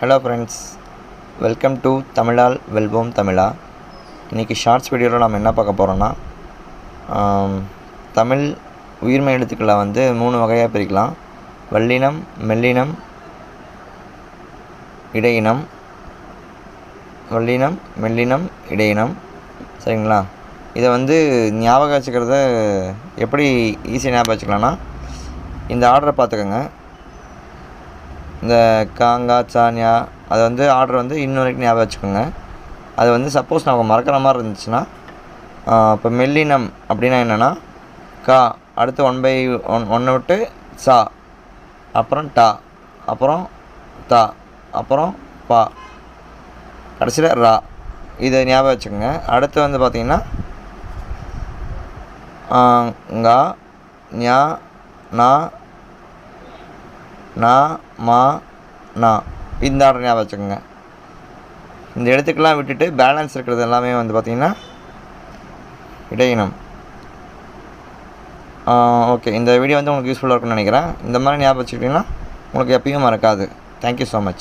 Hello friends welcome to தமிழால் வெல்வோம் தமிழா இன்றைக்கி ஷார்ட்ஸ் வீடியோவில் நம்ம என்ன பார்க்க போகிறோன்னா தமிழ் உயிர்மை எழுத்துக்களை வந்து மூணு வகையாக பிரிக்கலாம். வல்லினம் மெல்லினம் இடையினம். வல்லினம் மெல்லினம் இடையினம். சரிங்களா? இதை வந்து ஞாபகம் வச்சுக்கிறத எப்படி ஈஸியாக ஞாபகம் வச்சுக்கலாம்னா இந்த ஆர்டரை பார்த்துக்கோங்க. இந்த காங்கா சானியா அதை வந்து ஆர்டர் வந்து இன்ன வரைக்கும் ஞாபகம் வச்சுக்கோங்க. அது வந்து சப்போஸ் நான் மறக்கிற மாதிரி இருந்துச்சுன்னா இப்போ மெல்லினம் அப்படின்னா என்னென்னா கா அடுத்து ஒன் பை ஒன் ஒன்று விட்டு சா அப்புறம் டா அப்புறம் தா அப்புறம் பா கடைசியில் ரா இதை ஞாபகம் வச்சுக்கோங்க. அடுத்து வந்து பார்த்திங்கன்னா ngா ஞா நா நா மா நா. இந்த ஆர்டர் ஞாபகம் வச்சுக்கோங்க. இந்த எழுத்துக்கெல்லாம் விட்டுட்டு பேலன்ஸ் இருக்கிறது எல்லாமே வந்து பார்த்திங்கன்னா இடையினம். ஓகே இந்த வீடியோ வந்து உங்களுக்கு யூஸ்ஃபுல்லாக இருக்கும்னு நினைக்கிறேன். இந்த மாதிரி ஞாபகம் வச்சுக்கிட்டிங்கன்னா உங்களுக்கு எப்பயும் மறக்காது. Thank you so much